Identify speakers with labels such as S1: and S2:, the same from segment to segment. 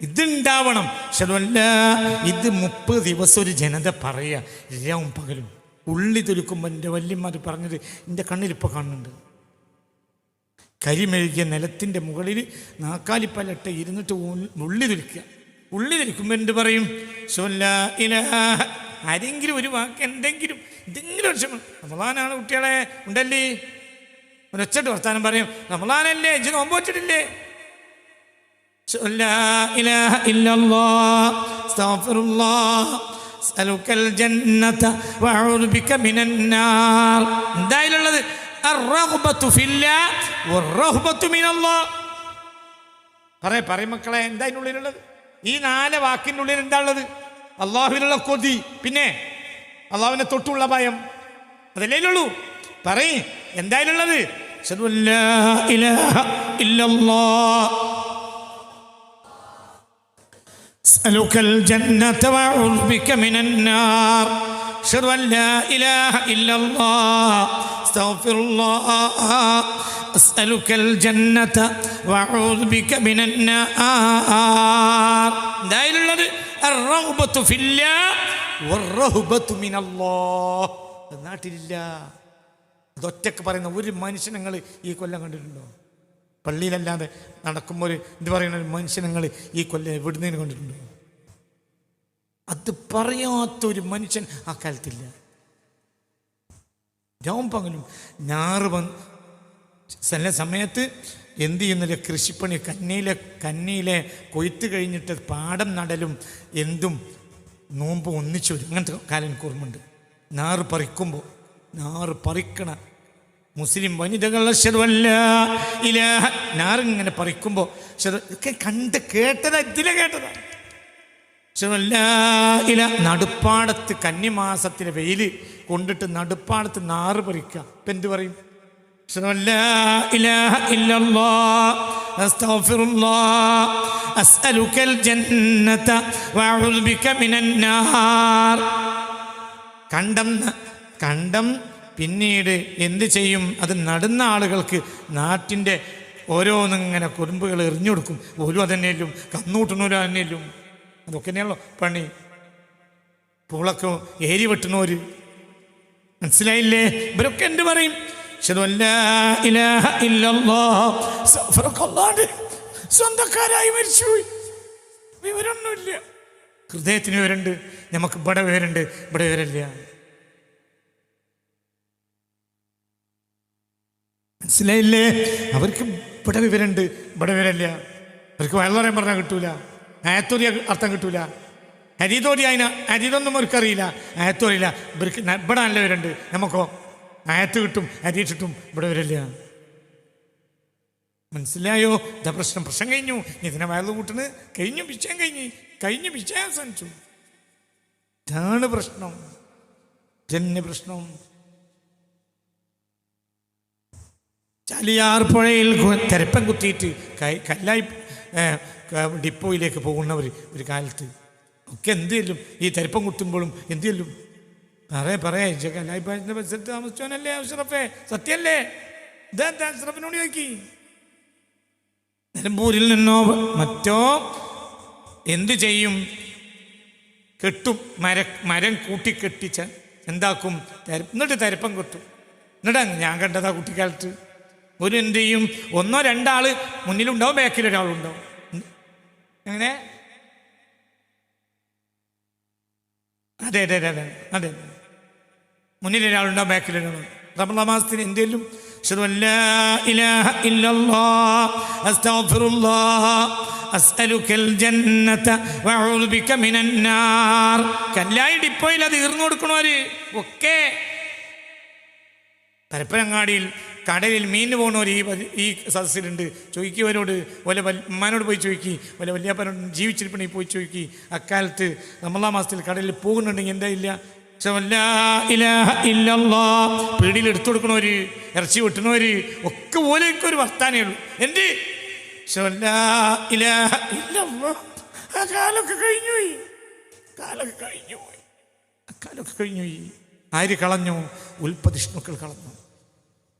S1: ഇതുണ്ടാവണം. ശരിയല്ല ഇത് മുപ്പത് ദിവസം ഒരു ജനത പറയുക രാവും പകലും. ഉള്ളി തുരുക്കുമ്പോൾ എന്റെ വല്യന്മാർ പറഞ്ഞത് എന്റെ കണ്ണിലിപ്പോൾ കാണുന്നുണ്ട്. കരിമെഴുകിയ നിലത്തിന്റെ മുകളിൽ നാക്കാലിപ്പലട്ട് ഇരുന്നിട്ട് ഉള്ളി തുരുക്കുക ഉള്ളി തുരുക്കുമ്പോൾ എന്ത് പറയും? ചൊല്ല ഇല ആരെങ്കിലും ഒരു വാക്ക് എന്തെങ്കിലും എന്തെങ്കിലും ഒരു ക്ഷമ റമലാനാണ് കുട്ടികളെ ഉണ്ടല്ലേ? ഒരൊച്ചട്ട് വർത്താനം പറയും റമലാനല്ലേ ഇജ്ജ് നോമ്പ് വെച്ചിട്ടില്ലേ? لا إله إلا الله استغفر الله أسألك الجنة وأعوذ بك من النار എന്തായാലുള്ളത് الرغبة في الله والرهبة من الله പറയ പറയും മക്കളെ എന്താ അതിനുള്ളിലുള്ളത് ഈ നാല് വാക്കിൻ്റെ ഉള്ളിൽ എന്താ ഉള്ളത് അള്ളാഹുവിനുള്ള കൊതി പിന്നെ അള്ളാഹുവിനെ തൊട്ടുള്ള ഭയം അതല്ലേ ഉള്ളൂ പറയ് എന്തായാലുള്ളത് أسألك الجنة وأعوذ بك من النار أشهد أن لا إله إلا الله استغفر الله أسألك الجنة وأعوذ بك من النار دايل الرغبة في الله والرهبة من الله നാട്ടിലില്ല അതൊറ്റക്ക് പറയുന്ന ഒരു മനുഷ്യൻ നിങ്ങൾ ഈ കൊല്ലം കണ്ടിട്ടുണ്ടോ പള്ളിയിലല്ലാതെ നടക്കുമ്പോൾ എന്ത് പറയുന്ന ഒരു മനുഷ്യൻ ഈ കൊല്ലം എവിടുന്നതിന് കണ്ടിട്ടുണ്ട്? അത് പറയാത്തൊരു മനുഷ്യൻ ആ കാലത്തില്ല. രാവും പകലും ഞാറ് വന്ന് ചില സമയത്ത് എന്ത് ചെയ്യുന്നില്ല കൃഷിപ്പണി കന്നിയിലെ കന്നിയിലെ കൊയ്ത്ത് കഴിഞ്ഞിട്ട് പാടം നടലും എന്തും നോമ്പും ഒന്നിച്ചു അങ്ങനത്തെ കാലം കുറുമുണ്ട് ഞാറ് പറിക്കുമ്പോൾ നാറ് പറിക്കണ മുസ്ലിം വനിതകൾ ഇലാഹ ഞാറിങ്ങനെ പറിക്കുമ്പോൾ ഇതൊക്കെ കണ്ട് കേട്ടതാ ഇതിലെ കേട്ടതാ. കേട്ടതാണ് ഇല നടുപ്പാടത്ത് കന്നിമാസത്തിലെ വെയിൽ കൊണ്ടിട്ട് നടുപ്പാടത്ത് നാറ് പറിക്കുക ഇപ്പം എന്ത് പറയും? കണ്ടം കണ്ടം പിന്നീട് എന്ത് ചെയ്യും? അത് നടുന്ന ആളുകൾക്ക് നാട്ടിന്റെ ഓരോന്നിങ്ങനെ കുറുമ്പുകൾ എറിഞ്ഞു കൊടുക്കും. ഒരു അതന്നെയല്ലും കന്നൂട്ടണോരോ തന്നെയല്ലും അതൊക്കെ തന്നെയാണല്ലോ പണി. പൂളൊക്കെ ഏരി വെട്ടണോര് മനസ്സിലായില്ലേ? ഇവരൊക്കെ എന്ത് പറയും. സ്വന്തക്കാരായി മരിച്ചുപോയി വിവരമൊന്നുമില്ല. ഹൃദയത്തിന് വിവരമുണ്ട്. നമുക്ക് ഇവിടെ വിവരമുണ്ട്. ഇവിടെ വിവരമില്ല. മനസ്സിലായില്ലേ? അവർക്ക് ഇവിടെ വിവരമുണ്ട് ഇവിടെ വിവരമില്ല. അവർക്ക് വയറുപറയാൻ പറഞ്ഞാൽ കിട്ടൂല. ആയത്തോരി അർത്ഥം കിട്ടൂല. ഹരിതോരി അതിന് ഹരിതൊന്നും അവർക്കറിയില്ല. ആയത്തോറിയില്ല ഇവർക്ക് ഇവിടെ നല്ല വിവരമുണ്ട്. നമുക്കോ? ആയത്ത് കിട്ടും ഹരിയിട്ടിട്ടും ഇവിടെ വിവരമില്ല. മനസ്സിലായോ? ഇതാ പ്രശ്നം. പ്രശ്നം കഴിഞ്ഞു. ഇതിനെ വയറു കൂട്ടണ്. കഴിഞ്ഞു വിഷയം കഴിഞ്ഞു. കഴിഞ്ഞു വിഷയം അവസാനിച്ചു. ഇതാണ് പ്രശ്നം. ജന്യ പ്രശ്നം. ചാലിയാർ പുഴയിൽ തെരപ്പൻ കുത്തിയിട്ട് കല്ലായി ഡിപ്പോയിലേക്ക് പോകുന്നവർ ഒരു കാലത്ത് ഒക്കെ എന്ത് ചെല്ലും? ഈ തെരപ്പം കുത്തുമ്പോഴും എന്ത് ചെല്ലും? പറയാ പറയാ കല്ലായി പാഴത്തിന്റെ പരിസരത്ത് താമസിച്ചവനല്ലേ അഷറഫേ? സത്യല്ലേ? ഇതെന്താ അഷറഫിനോട് ചോദിക്കി? നിലമ്പൂരിൽ നിന്നോ മറ്റോ എന്തു ചെയ്യും? കെട്ടും മര മരം കൂട്ടിക്കെട്ടിച്ച് എന്താക്കും? എന്നിട്ട് തരപ്പം കെട്ടും എന്നിട്ട് ഞാൻ കണ്ടതാ കുട്ടിക്കാലത്ത്. ഒരു എന്ത് ചെയ്യും? ഒന്നോ രണ്ടാൾ മുന്നിലുണ്ടാവും ബാക്കിൽ ഒരാളുണ്ടാവും. അങ്ങനെ അതെ അതെ അതെ അതെ അതെ. മുന്നിൽ ഒരാളുണ്ടാവും ബാക്കിൽ ഒരാളുണ്ടാവും റമള മാസത്തിന് എന്തെങ്കിലും കല്ലായി ഡിപ്പോയിൽ അത് തീർന്നു കൊടുക്കണവര് ഒക്കെ. പരപ്പനങ്ങാടിയിൽ കടലിൽ മീൻ പോകുന്നവർ ഈ ഈ സദസ്സിലുണ്ട്. ചോദിക്കുവരോട് വല്ല ഉമ്മാനോട് പോയി ചോദിക്കി. വല്ല വല്യാപ്പനോട് ജീവിച്ചിരിപ്പണി പോയി ചോദിക്കി. അക്കാലത്ത് നമ്മളാ മാസത്തിൽ കടലിൽ പോകുന്നുണ്ടെങ്കിൽ എന്താ ഇല്ല. പീടിയിൽ എടുത്തു കൊടുക്കണവര് ഇറച്ചി വെട്ടണവര് ഒക്കെ ഓലേക്ക് ഒരു വർത്താനേ ഉള്ളൂ. എന്ത്? കാലമൊക്കെ കഴിഞ്ഞു പോയി. കാലൊക്കെ കഴിഞ്ഞു പോയി. കാലൊക്കെ കഴിഞ്ഞു പോയി. ആര് കളഞ്ഞു? ഉൽപ്പതിഷ്ണുക്കൾ കളഞ്ഞു.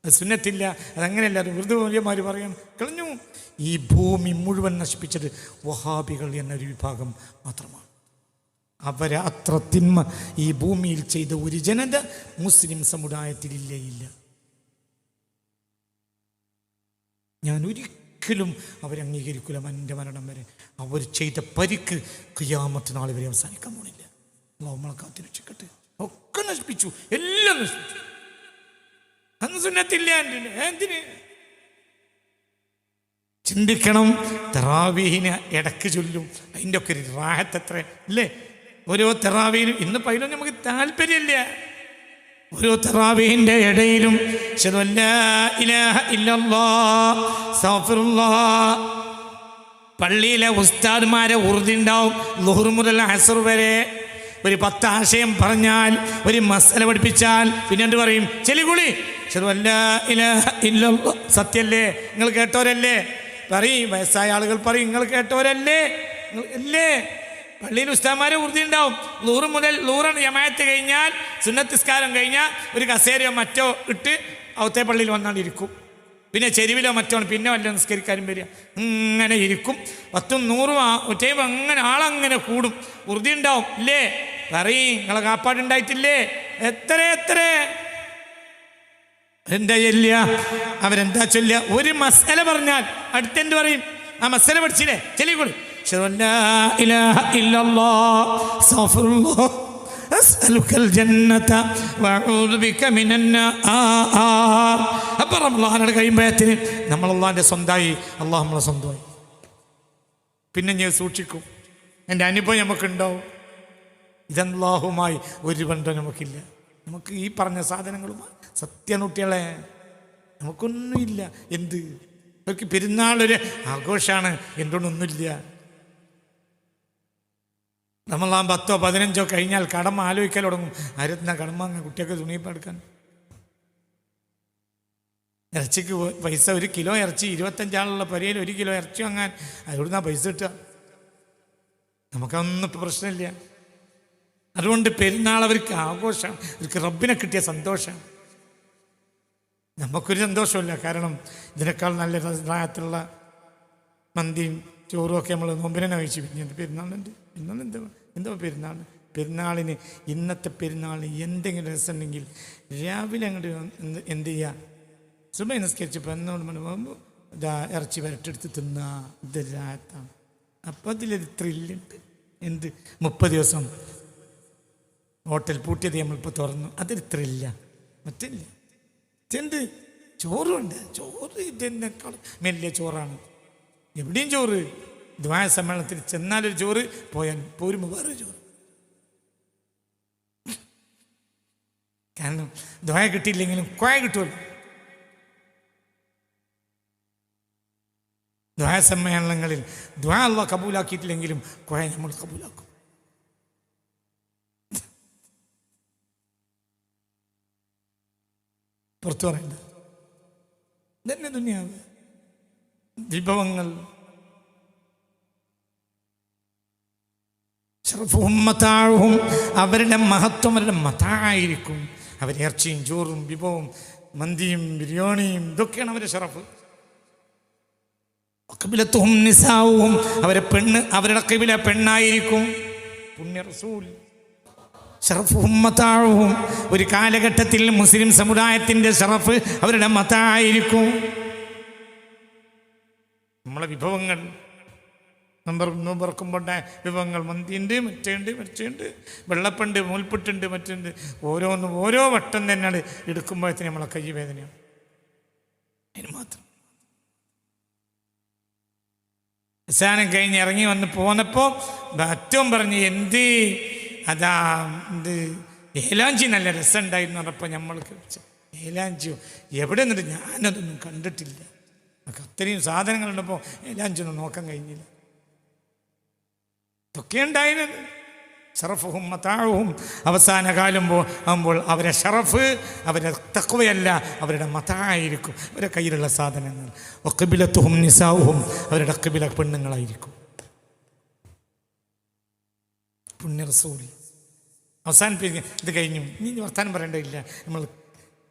S1: അത് സുന്നത്തില്ല അതങ്ങനെയല്ല. അത് വൃദ്ധമാര് പറയണം കളഞ്ഞു. ഈ ഭൂമി മുഴുവൻ നശിപ്പിച്ചത് വഹാബികൾ എന്നൊരു വിഭാഗം മാത്രമാണ്. അവരെ അത്ര തിന്മ ഈ ഭൂമിയിൽ ചെയ്ത ഒരു ജനത മുസ്ലിം സമുദായത്തിലില്ലേ ഇല്ല ഞാൻ ഒരിക്കലും അവരെ അംഗീകരിക്കില്ല എന്റെ മരണം വരെ. അവർ ചെയ്ത പരിക്ക് ക്രിയാമത്ത് നാളെ വരെ അവസാനിക്കാൻ പോണില്ല. നമ്മളെ കാത്തിരക്ഷിക്കട്ടെ. ഒക്കെ നശിപ്പിച്ചു. എല്ലാം നശിപ്പിച്ചു. അന്ന് സുന്നത്തില്ല എന്തിന്? ചിന്തിക്കണം തെറാവീഹിനെ ഇടയ്ക്ക് ചൊല്ലും. അതിന്റെ ഒക്കെ ഒരു റാഹത്ത് അല്ലേ? ഓരോ തെറാവീനും ഇന്ന് പൈലും നമുക്ക് താല്പര്യമില്ല. ഓരോ തെറാവീഹിന്റെ ഇടയിലും പള്ളിയിലെ ഉസ്താദ്മാരെ ഉറുതിണ്ടാവും ലുഹുർ മുതൽ ഹസർ വരെ. ഒരു പത്ത് ആശയം പറഞ്ഞാൽ ഒരു മസല പഠിപ്പിച്ചാൽ പിന്നെ എന്ത് പറയും? ചെലികുളി സത്യല്ലേ? നിങ്ങൾ കേട്ടവരല്ലേ? പറയും വയസ്സായ ആളുകൾ പറയും നിങ്ങൾ കേട്ടവരല്ലേ? ഇല്ലേ പള്ളിയിൽ ഉസ്താമാരെ ഉറുതി ഉണ്ടാവും നൂറ് മുതൽ നൂറ് ജമായത്ത് കഴിഞ്ഞാൽ സുന്നത്തിസ്കാരം കഴിഞ്ഞാൽ ഒരു കസേരയോ മറ്റോ ഇട്ട് അവത്തെ പള്ളിയിൽ വന്നാണ്ടിരിക്കും പിന്നെ ചെരുവിലോ മറ്റോ പിന്നെ വല്ല നിസ്കരിക്കാനും വരിക. ഇങ്ങനെ ഇരിക്കും. പത്തും നൂറും ഒറ്റയും അങ്ങനെ ആളങ്ങനെ കൂടും. ഉറുതി ഉണ്ടാവും ഇല്ലേ? പറയും നിങ്ങളെ കാപ്പാടുണ്ടായിട്ടില്ലേ? എത്ര എത്ര? എന്താ ചൊല്ലുക അവരെന്താ ചൊല്ലുക ഒരു മസാല പറഞ്ഞാൽ അടുത്തെന്ത് പറയും ആ മസാല പഠിച്ചില്ലേ ചെല്ലിക്കൂടി أسألك الجنة وأعوذ بك من النار അപ്പം റമളാനുടെ കഴിയുമ്പോഴത്തിന് നമ്മൾ അള്ളാഹിൻ്റെ സ്വന്തമായി അള്ളാഹ് നമ്മളെ സ്വന്തമായി പിന്നെ ഞാൻ സൂക്ഷിക്കും എൻ്റെ അനുഭവം നമുക്കുണ്ടാവും ഇതല്ലാഹുമായി ഒരു ബന്ധം നമുക്കില്ല നമുക്ക് ഈ പറഞ്ഞ സാധനങ്ങളുമായി സത്യനുട്ടികളെ നമുക്കൊന്നുമില്ല. എന്ത്? അവർക്ക് പെരുന്നാളൊരു ആഘോഷമാണ് എന്തുകൊണ്ടൊന്നുമില്ല? നമ്മളാ പത്തോ പതിനഞ്ചോ കഴിഞ്ഞാൽ കടമ ആലോചിക്കാൻ തുടങ്ങും. ആരുന്ന കടമ അങ്ങ് കുട്ടിയൊക്കെ തുണിയപ്പം എടുക്കാൻ? ഇറച്ചിക്ക് പൈസ ഒരു കിലോ ഇറച്ചി ഇരുപത്തഞ്ചാളുള്ള പരിയിൽ ഒരു കിലോ ഇറച്ചി വാങ്ങാൻ. അവിടുന്ന് പൈസ കിട്ടുക. നമുക്കൊന്നും ഇപ്പം പ്രശ്നമില്ല. അതുകൊണ്ട് പെരുന്നാൾ അവർക്ക് ആഘോഷമാണ് അവർക്ക് റബ്ബിനെ കിട്ടിയ സന്തോഷം. നമുക്കൊരു സന്തോഷമില്ല. കാരണം ഇതിനേക്കാൾ നല്ല പ്രായത്തിലുള്ള മന്തിയും ചോറും ഒക്കെ നമ്മൾ നോമ്പിനെ കഴിച്ചു. പിന്നെ പെരുന്നാളുണ്ട് പെരുന്നാൾ എന്തോ? എന്തോ പെരുന്നാൾ. പെരുന്നാളിന് ഇന്നത്തെ പെരുന്നാളിന് എന്തെങ്കിലും രസമുണ്ടെങ്കിൽ രാവിലെ അങ്ങോട്ട് എന്ത് ചെയ്യുക സുബൈ നിസ്കരിച്ചപ്പോൾ എന്നോട് മണി ഇതാ ഇറച്ചി വരട്ടെടുത്ത് തിന്ന. ഇത് രാത്താണ്. അപ്പോൾ അതിലൊരു ത്രില്ലുണ്ട് എന്ത്? മുപ്പത് ദിവസം ഹോട്ടൽ പൂട്ടിയത് നമ്മളിപ്പോൾ തുറന്നു. അതൊരു ത്രില്ല മറ്റില്ല ചെന്ത് ചോറുണ്ട്. ചോറ് ഇതിനേക്കാൾ വലിയ ചോറാണ്. എവിടെയും ചോറ്. ദ്വായ സമ്മേളനത്തിൽ ചെന്നാലൊരു ചോറ് പോയാൽ പോരുമ്പോൾ വേറൊരു ചോറ്. കാരണം ദ്വായ കിട്ടിയില്ലെങ്കിലും കോയ കിട്ടുമല്ലോ. ദ്വായ സമ്മേളനങ്ങളിൽ ദ്വാ അള്ള കബൂലാക്കിയിട്ടില്ലെങ്കിലും കോയ നമ്മൾ കബൂലാക്കും. പുറത്തു പറയുന്നത് ഇതന്നെ ദുനിയാവ്. വിഭവങ്ങൾ. മതാഴവും അവരുടെ മഹത്വം അവരുടെ മതായിരിക്കും. അവർ ഇറച്ചിയും ചോറും വിഭവവും മന്തിയും ബിരിയാണിയും ഇതൊക്കെയാണ് അവരുടെ ഷറഫ് കബിലത്തും നിസാവും അവരെ പെണ്ണ് അവരുടെ കബില പെണ്ണായിരിക്കും. പുണ്യ റസൂൽ. ഷറഫും ഒരു കാലഘട്ടത്തിൽ മുസ്ലിം സമുദായത്തിന്റെ ഷറഫ് അവരുടെ മതായിരിക്കും നമ്മളെ വിഭവങ്ങൾ. നമ്പർ നോമ്പറക്കുമ്പോണ്ട വിഭവങ്ങൾ. മന്തിയുണ്ട് മറ്റുണ്ട് മറ്റുണ്ട് വെള്ളപ്പുണ്ട് മൂൽപ്പുട്ടുണ്ട് മറ്റുണ്ട് ഓരോന്നും ഓരോ വട്ടം തന്നെയാണ് എടുക്കുമ്പോഴത്തേന് നമ്മളെ കൈ വേദനയാണ് അതിന് മാത്രം. അവസാനം കഴിഞ്ഞ് ഇറങ്ങി വന്ന് പോന്നപ്പോൾ ഏറ്റവും പറഞ്ഞ് എന്ത് അതാ ഇത് ഏലാഞ്ചി നല്ല രസമുണ്ടായിരുന്നു പറഞ്ഞപ്പോൾ നമ്മൾക്ക് ഏലാഞ്ചിയോ? എവിടെ നിന്നിട്ട്? ഞാനതൊന്നും കണ്ടിട്ടില്ല. നമുക്ക് അത്രയും സാധനങ്ങളുണ്ടപ്പോൾ ഏലാഞ്ചി ഒന്നും നോക്കാൻ കഴിഞ്ഞില്ല. ഇതൊക്കെ ഉണ്ടായിരുന്നത്. ഷറഫും മതാവും അവസാന കാലുമ്പോൾ ആകുമ്പോൾ അവരെ ഷറഫ് അവരെ തക്കവയല്ല അവരുടെ മതായിരിക്കും. അവരുടെ കയ്യിലുള്ള സാധനങ്ങൾ. ഒക്കബിലത്തുഹും നിസാവും അവരുടെ അക്കബില പെണ്ണുങ്ങളായിരിക്കും. പുണ്യറസൂലി. അവസാനിപ്പിക്കുക. ഇത് കഴിഞ്ഞു. ഇനി വർത്താനം പറയേണ്ടതില്ല നമ്മൾ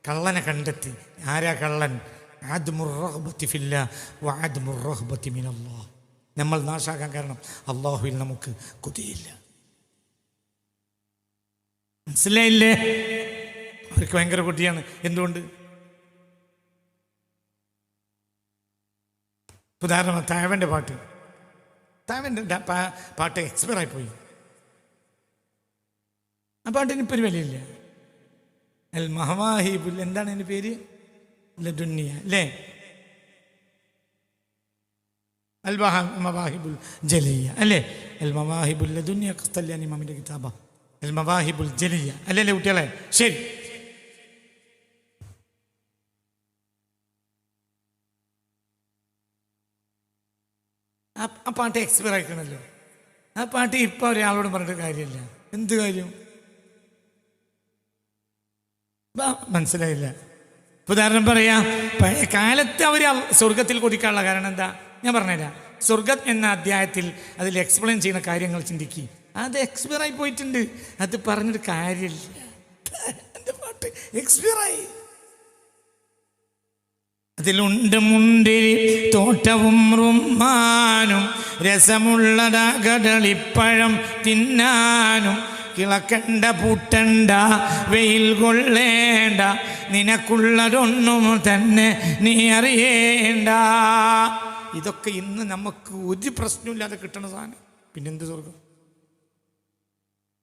S1: കള്ളനെ കണ്ടെത്തി. ആരാ കള്ളൻ? ആദ്മുർ റഗ്ബത്തി ഫില്ലാ വഅദ്മുർ റഗ്ബത്തി മിനല്ലാഹ് നമ്മൾ നാശാകാൻ കാരണം അള്ളാഹുവിൽ നമുക്ക് കൊതിയില്ല. മനസ്സിലായില്ലേ? അവർക്ക് ഭയങ്കര കുട്ടിയാണ് എന്തുകൊണ്ട്? ഉദാഹരണം താഴവന്റെ പാട്ട്. പാ- പാട്ട് എക്സ്പയർ ആയിപ്പോയി. ആ പാട്ടിന് ഇപ്പം ഒരു വിലയില്ല. അൽ മഹവാഹിബുൽ എന്താണ് അതിന്റെ പേര്? ലദുന്നിയ അല്ലേ? അൽ മവാഹിബുൽ ജലിയ അല്ലേ? അൽ മവാഹിബുൽ ലദുന്നിയ ഖസ്തല്യാൻ ഇമാമിന്റെ കിതാബ. അൽ മവാഹിബുൽ ജലിയ അല്ലേ കുട്ടികളെ? ശരി. ആ പാട്ട് എക്സ്പയർ ആയിക്കണല്ലോ. ആ പാട്ട് ഇപ്പം ഒരാളോട് പറഞ്ഞിട്ട് കാര്യമില്ല. എന്ത് കാര്യം? മനസ്സിലായില്ല. ഉദാഹരണം പറയാ പഴയ കാലത്ത് അവർ സ്വർഗത്തിൽ കുടിക്കാനുള്ള കാരണം എന്താ? ഞാൻ പറഞ്ഞുതരാം. സ്വർഗം എന്ന അധ്യായത്തിൽ അതിൽ എക്സ്പ്ലെയിൻ ചെയ്യുന്ന കാര്യങ്ങൾ ചിന്തിക്കുക അത് എക്സ്പയർ ആയി പോയിട്ടുണ്ട്. അത് പറഞ്ഞിട്ട് കാര്യമില്ല. എന്റെ പാട്ട് എക്സ്പയർ ആയി. അതിലുണ്ട് മുന്തിരി തോട്ടവും റുമ്മാനും രസമുള്ളട കടളിപ്പഴം തിന്നാനും കിളക്കണ്ട പൂട്ടണ്ട വെയിൽ കൊള്ളേണ്ട നിനക്കുള്ളതൊന്നും തന്നെ നീ അറിയേണ്ട. ഇതൊക്കെ ഇന്ന് നമുക്ക് ഒരു പ്രശ്നമില്ലാതെ കിട്ടണ സാധനം. പിന്നെന്ത് സ്വർഗം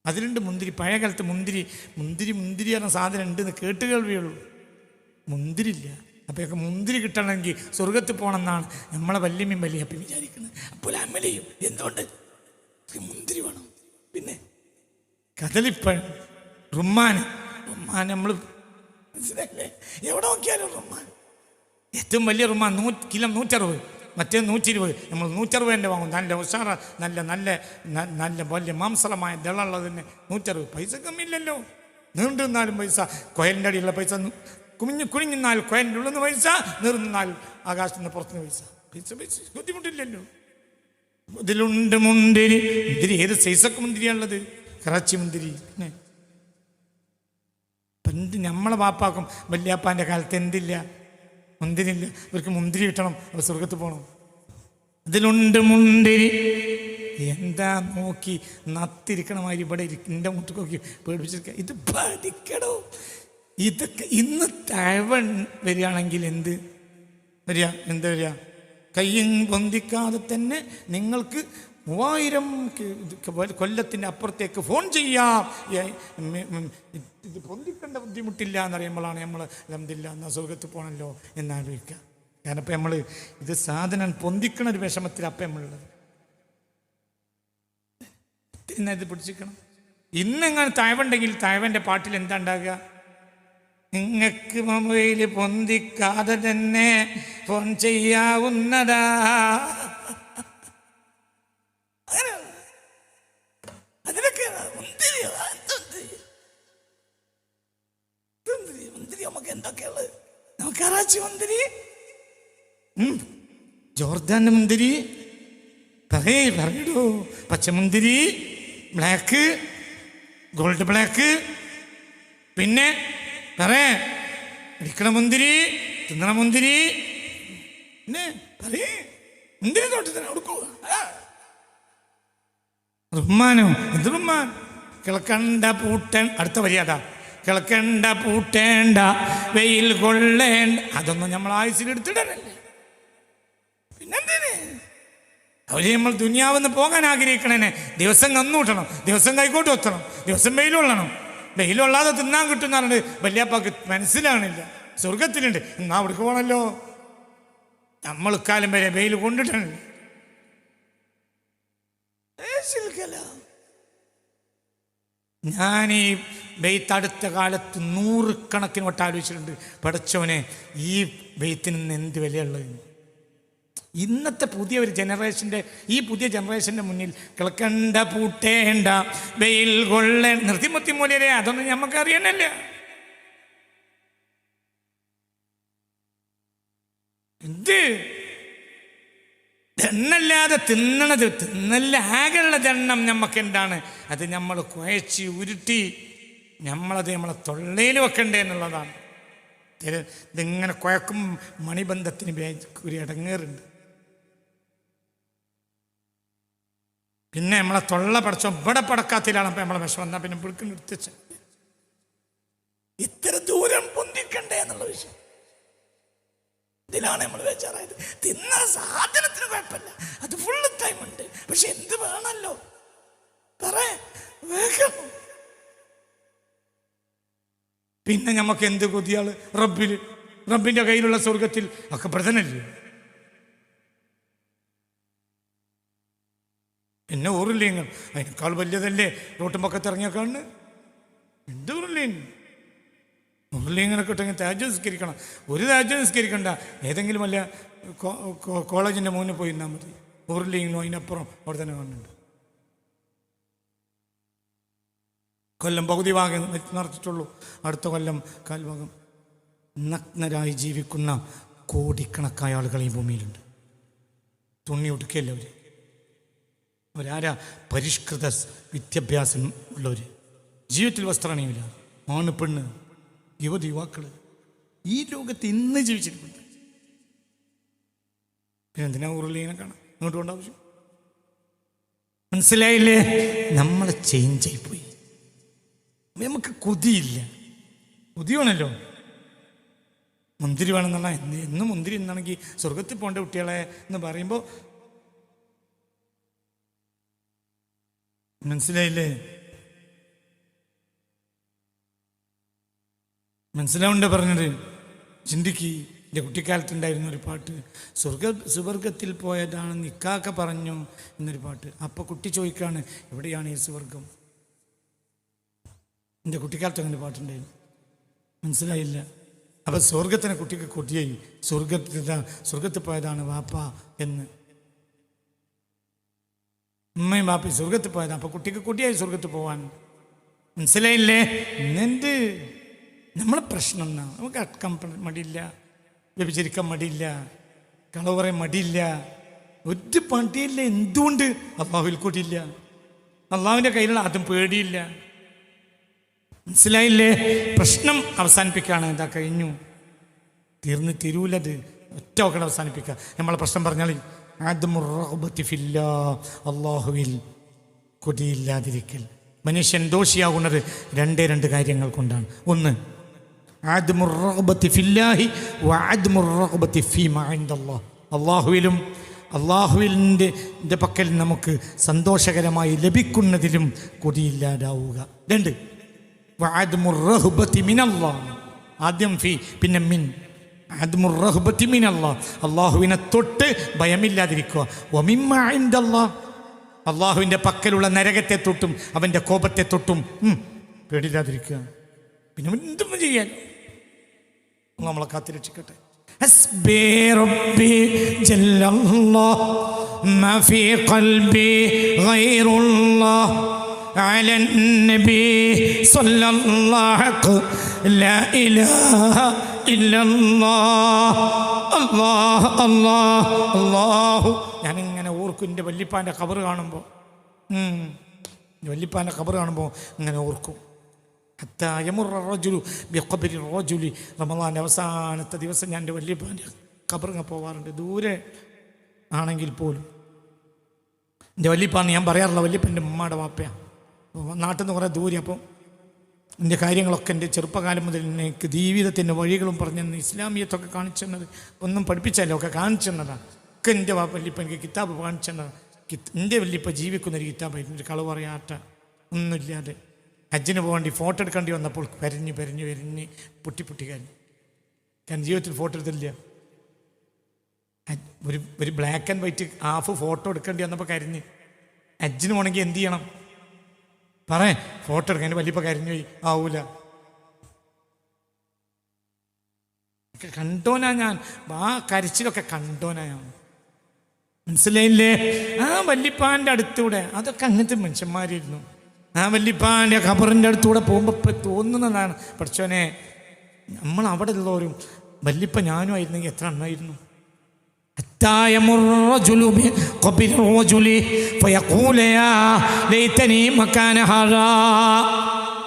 S1: അതിലുണ്ട് മുന്തിരി പഴയ കാലത്ത് മുന്തിരി മുന്തിരി മുന്തിരി എന്ന സാധനം ഉണ്ടെന്ന് കേട്ട് കേൾവിയുള്ളൂ മുന്തിരില്ല അപ്പോഴൊക്കെ മുന്തിരി കിട്ടണമെങ്കിൽ സ്വർഗത്തിൽ പോകണമെന്നാണ് നമ്മളെ വല്യമ്മയും വലിയ അപ്പം വിചാരിക്കുന്നത്. അപ്പോൾ അമ്മലയും എന്തുകൊണ്ട്? മുന്തിരി വേണം. പിന്നെ കദളിപ്പഴം റുമ്മാൻ. റുമാൻ നമ്മൾ മനസ്സിലല്ലേ എവിടെ നോക്കിയാലും റുമാൻ ഏറ്റവും വലിയ റുമാൻ നൂ കിലോ നൂറ്ററുപത് മറ്റേ നൂറ്റി ഇരുപത് നമ്മൾ നൂറ്ററുപതിന്റെ വാങ്ങും. നല്ല ഉഷാറ നല്ല നല്ല നല്ല വലിയ മാംസളമായ ദളുള്ളതിന് നൂറ്ററുപത്. പൈസ കമ്മിയില്ലല്ലോ. നീണ്ടു നിന്നാലും പൈസ. കൊയലിന്റെ അടിയുള്ള പൈസ കുമിഞ്ഞു കുനിഞ്ഞിന്നാൽ കൊയലിന്റെ ഉള്ളിൽ നിന്ന് പൈസ നീർന്നാൽ ആകാശത്ത് നിന്ന് പുറത്തുനിന്ന് പൈസ. പൈസ പൈസ ബുദ്ധിമുട്ടില്ലല്ലോ. ഇതിലുണ്ട് മുന്തിരി. മുന്തിരി ഏത് സൈസൊക്കെ മുന്തിരിയാണുള്ളത്? കറാച്ചി മുന്തിരി പണ്ട് നമ്മളെ വാപ്പാക്കും വല്യാപ്പാന്റെ കാലത്ത് എന്തില്ല? മുന്തിരില്ല. ഇവർക്ക് മുന്തിരി കിട്ടണം. അവർ സ്വർഗത്ത് പോകണം അതിലുണ്ട് മുന്തിരി. എന്താ നോക്കി നത്തിരിക്കണമാതിരി ഇവിടെ എന്റെ മുട്ട് നോക്കി പേടിപ്പിച്ചിരിക്കുക ഇത് പഠിക്കണോ ഇതൊക്കെ ഇന്ന് തഴവൺ വരികയാണെങ്കിൽ എന്ത് വരിക? എന്താ വരിക? കയ്യും പൊന്തിക്കാതെ തന്നെ നിങ്ങൾക്ക് മൂവായിരം കൊല്ലത്തിന്റെ അപ്പുറത്തേക്ക് ഫോൺ ചെയ്യാം. ഇത് പൊന്തിക്കേണ്ട ബുദ്ധിമുട്ടില്ല എന്നറിയുമ്പോഴാണ് നമ്മൾ ലംതില്ല എന്ന സുഖത്ത് പോകണമല്ലോ എന്നാലോചിക്കുക കാരണം നമ്മൾ ഇത് സാധനം പൊന്തിക്കണ ഒരു വിഷമത്തിൽ അപ്പം നമ്മളുള്ളത്. എന്നാ ഇത് പിടിച്ചിരിക്കണം? ഇന്നിങ്ങനെ താഴ്വുണ്ടെങ്കിൽ താഴ്വന്റെ പാട്ടിൽ എന്താ ഉണ്ടാകുക? നിങ്ങൾക്ക് മൊബൈൽ പൊന്തിക്കാതെ തന്നെ ഫോൺ ചെയ്യാവുന്നതാ. കറാച്ചി മുന്തിരി? ജോർദാന്റെ മുന്തിരി? പറയേ പറയടോ. പച്ചമുന്തിരി? ബ്ലാക്ക്? Gold black? പിന്നെ പറയേ അടിക്കണ മുന്തിരി? തിന്നണ മുന്തിരി? പിന്നെ പറയേ മുന്തിരി തോട്ടത്തിന് കൊടുക്കൂ റുമ്മാനോ എന്ത് റുമ്മാൻ കിളക്കണ്ട പൂട്ടൻ അടുത്ത വരിയാതാ കിളക്കണ്ട പൂട്ടേണ്ട വെയിൽ കൊള്ളേണ്ട. അതൊന്നും നമ്മൾ ആയുസിൽ എടുത്തിടാനല്ലേ പിന്നെന്തിന്? അവർ നമ്മൾ ദുനിയാവെന്ന് പോകാൻ ആഗ്രഹിക്കണേനെ. ദിവസം കന്നൂട്ടണം ദിവസം കൈക്കോട്ട് ഒത്തണം ദിവസം വെയിലുള്ളണം വെയിലുള്ളാതെ തിന്നാൻ കിട്ടുന്ന പറഞ്ഞിട്ട് വല്യപ്പാക്ക് മനസ്സിലാണില്ല സ്വർഗത്തിലുണ്ട് എന്നാ അവിടേക്ക് പോകണല്ലോ നമ്മൾ കാലം വരെ വെയിൽ കൊണ്ടിട്ടുണ്ട് ഞാൻ ഈ വെയ്ത്തടുത്ത കാലത്ത് നൂറുകണക്കിന് വട്ടം ആലോചിച്ചിട്ടുണ്ട്. പഠിച്ചവനെ ഈ ബെയ്ത്തിന് നിന്ന് എന്ത് വിലയുള്ളത്? ഇന്നത്തെ പുതിയ ഒരു ജനറേഷന്റെ ഈ പുതിയ ജനറേഷന്റെ മുന്നിൽ കിളക്കണ്ട പൂട്ടേണ്ട വെയിൽ കൊള്ള നിർത്തിമുത്തി മൂലരെ അതൊന്നും നമുക്ക് അറിയണല്ല ഇത് ദണ്ണല്ലാതെ തിന്നണത് തിന്നല്ല ആകെയുള്ള ദണ്ണം നമുക്ക് എന്താണ്? അത് നമ്മൾ കുഴച്ച് ഉരുട്ടി നമ്മളത് നമ്മളെ തൊള്ളയിൽ വെക്കണ്ടേ എന്നുള്ളതാണ്. ഇതിങ്ങനെ കുഴക്കും മണിബന്ധത്തിന് ഒരു ഇടങ്ങേറുണ്ട്. പിന്നെ നമ്മളെ തൊള്ള പടച്ചോ ഇവിടെ പടക്കാത്തിലാണ് അപ്പം നമ്മളെ വിഷം വന്നാൽ പിന്നെ പിടിക്ക് നിർത്തിച്ച. ഇത്ര ദൂരം പൊന്തിക്കണ്ടേ എന്നുള്ള വിഷയം. ഇതിലാണ് നമ്മൾ ബേജാറായത്. തിന്ന സാധനത്തിന് കുഴപ്പമില്ല. അത് ഫുള്ള് ടൈം ഉണ്ട്. പക്ഷെ എന്ത് വേണമല്ലോ? പറ വേഗം. പിന്നെ നമുക്ക് എന്ത് കൊതിയാൾ റബ്ബിൽ റബ്ബിന്റെ കയ്യിലുള്ള സ്വർഗത്തിൽ ഒക്കെ പ്രധാനല്ലേ പിന്നെ ഊറില്ലേങ്ങൾ അതിനേക്കാൾ വലിയതല്ലേ? റോട്ടും പക്കത്ത് ഇറങ്ങിയ കണ്ണ് എന്ത് ഊറില്ലേൻ ഊറില്ലേങ്ങനെ കിട്ടെങ്കിൽ താജ് നിസ്കരിക്കണം. ഒരു താജ് നിസ്കരിക്കണ്ട. ഏതെങ്കിലും അല്ല കോളേജിന്റെ മുന്നിൽ പോയി നിന്നാൽ മതി. ഊറില്ലെങ്കിലും അതിനപ്പുറം അവിടെ തന്നെ കാണുന്നുണ്ട്. കൊല്ലം പകുതി ഭാഗം നിറച്ചിട്ടുള്ളൂ അടുത്ത കൊല്ലം കാൽഭാഗം. നഗ്നരായി ജീവിക്കുന്ന കോടിക്കണക്കായ ആളുകൾ ഈ ഭൂമിയിലുണ്ട്. തുണി ഒടുക്കുകയല്ല അവർ അവരാരാ? പരിഷ്കൃത വിദ്യാഭ്യാസം ഉള്ളവർ ജീവിതത്തിൽ വസ്ത്രമാണെങ്കിൽ ആണ് പെണ്ണ് യുവതി യുവാക്കൾ ഈ ലോകത്ത് ഇന്ന് ജീവിച്ചിരിക്കുന്നു പിന്നെ എന്തിനാ ഉരുളീനെ കാണാം? ഇങ്ങോട്ട് കൊണ്ട് ആവശ്യം? മനസ്സിലായില്ലേ? നമ്മളെ ചേഞ്ച് ആയിപ്പോയി. നമുക്ക് കൊതിയില്ല. കൊതിയാണല്ലോ. മുന്തിരി വേണമെന്നുള്ള എന്ന് എന്ന് മുന്തിരി എന്നാണെങ്കിൽ സ്വർഗത്തിൽ പോകേണ്ട കുട്ടികളെ എന്ന് പറയുമ്പോൾ മനസ്സിലായില്ലേ? മനസ്സിലാവണ്ട പറഞ്ഞത്? ചിന്തിക്ക്. എന്റെ കുട്ടിക്കാലത്തുണ്ടായിരുന്ന ഒരു പാട്ട്. സ്വർഗ സുവർഗത്തിൽ പോയതാണ് നിക്കാക്ക പറഞ്ഞു എന്നൊരു പാട്ട്. അപ്പോൾ കുട്ടി ചോദിക്കാണ് എവിടെയാണ് ഈ സുവർഗം എന്റെ കുട്ടിക്കാലത്ത് അങ്ങനെ പാട്ടുണ്ടായിരുന്നു. മനസ്സിലായില്ല. അപ്പം സ്വർഗത്തിനെ കുട്ടിക്ക് കൊട്ടിയായി. സ്വർഗത്തിൽ സ്വർഗത്തിൽ പോയതാണ് വാപ്പ എന്ന്. ഉമ്മയും വാപ്പി സ്വർഗത്തിൽ പോയതാണ് അപ്പൊ കുട്ടിക്ക് കുട്ടിയായി സ്വർഗത്തിൽ പോവാൻ. മനസ്സിലായില്ലേ? ഇന്നെന്ത്? നമ്മളെ പ്രശ്നം എന്നാ? നമുക്ക് അടക്കാൻ മടിയില്ല. വ്യഭിചരിക്കാൻ മടിയില്ല. കളവ് പറയാൻ മടിയില്ല. ഒരു പണ്ടിയില്ല എന്തുകൊണ്ട്? അള്ളാഹുവിൽ കൂട്ടിയില്ല അള്ളാഹുവിന്റെ കയ്യിലുള്ള അതും പേടിയില്ല. മനസ്സിലായില്ലേ? പ്രശ്നം അവസാനിപ്പിക്കുകയാണ്. എന്താ കഴിഞ്ഞു. തീർന്ന് തിരൂലത്. ഒറ്റ ഒക്കെ അവസാനിപ്പിക്കുക. നമ്മളെ പ്രശ്നം പറഞ്ഞാൽ ആദ്യമുറബത്തിഫില്ല അള്ളാഹുവിൽ കൊതിയില്ലാതിരിക്കൽ. മനുഷ്യൻ ദോഷിയാകുന്നത് രണ്ടേ രണ്ട് കാര്യങ്ങൾ കൊണ്ടാണ്. ഒന്ന് ആദ്യമുറബത്തി ഫില്ലാഹി അള്ളാഹുവിലും അള്ളാഹുവിന്റെ ന്റെ പക്കൽ നമുക്ക് സന്തോഷകരമായി ലഭിക്കുന്നതിലും കൊതിയില്ലാതാവുക. രണ്ട്. ആദ്യം ഫി പിന്നെ മിൻ അദ്മുർ-റഹ്ബത്തി മിനല്ലാഹ്. അള്ളാഹുവിനെ തൊട്ട് ഭയമില്ലാതിരിക്കുക വമിമ്മ ഇൻദല്ലാഹ്. അള്ളാഹുവിൻ്റെ പക്കലുള്ള നരകത്തെ തൊട്ടും അവൻ്റെ കോപത്തെ തൊട്ടും ഉം, പേടില്ലാതിരിക്കുക പിന്നെ എന്തും ചെയ്യാൻ അള്ളാഹ് നമ്മളെ കാത്തിരക്ഷിക്കട്ടെ حسبي ربي جل الله ما في قلبي غير الله على النبي صلى الله حق لا إله إلا الله الله الله الله ഞാനിങ്ങനെ ഓർക്കും എൻ്റെ വല്യപ്പാൻ്റെ ഖബർ കാണുമ്പോൾ വല്യപ്പാൻ്റെ ഖബർ കാണുമ്പോൾ ഇങ്ങനെ ഓർക്കും ഹത്താ യമുറ റജുലു ബിഖബരി റജുലി റമദാൻ്റെ അവസാനത്തെ ദിവസം ഞാൻ എൻ്റെ വല്യപ്പാൻ്റെ ഖബറിങ്ങ പോവാറുണ്ട് ദൂരെ ആണെങ്കിൽ പോലും എൻ്റെ വല്യപ്പാന്ന് ഞാൻ പറയാറില്ല വല്യപ്പൻ്റെ ഉമ്മയുടെ വാപ്പയാണ് നാട്ടിൽ നിന്ന് കുറേ ദൂരെ അപ്പോൾ എന്റെ കാര്യങ്ങളൊക്കെ എന്റെ ചെറുപ്പകാലം മുതൽ എനിക്ക് ജീവിതത്തിന്റെ വഴികളും പറഞ്ഞു ഇസ്ലാമിയത്തൊക്കെ കാണിച്ചു തന്നത് ഒന്നും പഠിപ്പിച്ചല്ലോ ഒക്കെ കാണിച്ചു തന്നതാണ് ഒക്കെ എന്റെ വല്യപ്പ എനിക്ക് കിതാബ് കാണിച്ചു തന്നതാണ് എന്റെ വല്യപ്പ ജീവിക്കുന്ന ഒരു കിതാബായിരുന്നു ഒരു കളവ് പറയാത്ത ഒന്നുമില്ലാതെ. ഹജ്ജിന് പോകേണ്ടി ഫോട്ടോ എടുക്കേണ്ടി വന്നപ്പോൾ പെരഞ്ഞ് പെരഞ്ഞ് പെരഞ്ഞ് പൊട്ടി പൊട്ടി കഴിഞ്ഞു കാരണം ജീവിതത്തിൽ ഫോട്ടോ എടുത്തില്ല. ഒരു ഒരു black and white half photo എടുക്കേണ്ടി വന്നപ്പോൾ കരിഞ്ഞ്. ഹജ്ജിന് പോകണമെങ്കിൽ എന്ത് ചെയ്യണം? പറ ഫോട്ടോ എടുക്കാൻ വലിയപ്പോൾ കരിഞ്ഞു പോയി. ആവൂല. കണ്ടോനാ ഞാൻ. ആ കരിച്ചിലൊക്കെ കണ്ടോനാ ഞാൻ. മനസ്സിലായില്ലേ? ആ വല്യപ്പാന്റെ അടുത്തൂടെ അതൊക്കെ അങ്ങനത്തെ മനുഷ്യന്മാരിരുന്നു ആ വല്യപ്പാന്റെ ഖബറിന്റെ അടുത്തൂടെ പോകുമ്പോൾ തോന്നുന്നതാണ്. പഠിച്ചോനെ നമ്മൾ അവിടെ ഉള്ളവരും വല്യപ്പ ഞാനും ആയിരുന്നെങ്കിൽ എത്ര എണ്ണമായിരുന്നു حتى يمر الرجل بقبر الرجل فيقول يا ليتني مكان هذا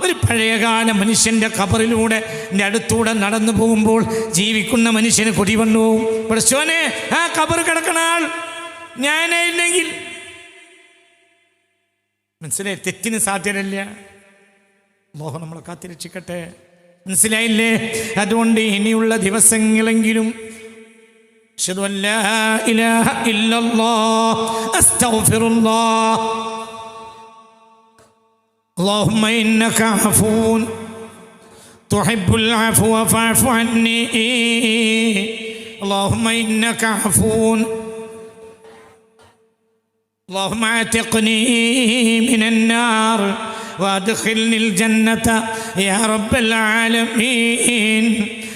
S1: ഒരു പഴയകാല മനുഷ്യൻ്റെ ഖബറിലൂടെ എൻ്റെ അടുത്തൂടെ നടന്നു പോകുമ്പോൾ ജീവിക്കുന്ന മനുഷ്യന് കൊടി വന്നു പോവും പഠിച്ചോനെ ആ ഖബർ കിടക്കണ ആൾ ഞാനായില്ലെങ്കിൽ മനസ്സിലായി തെറ്റിന് സാധ്യതയില്ല മോഹം നമ്മളെ കാത്തിരക്ഷിക്കട്ടെ മനസ്സിലായില്ലേ അതുകൊണ്ട് ഇനിയുള്ള ദിവസങ്ങളെങ്കിലും أشهد أن لا إله إلا الله أستغفر الله. اللهم إنك عفو تحب العفو فاعف عني. اللهم إنك عفو اللهم أعتقني من النار وأدخلني الجنة يا رب العالمين.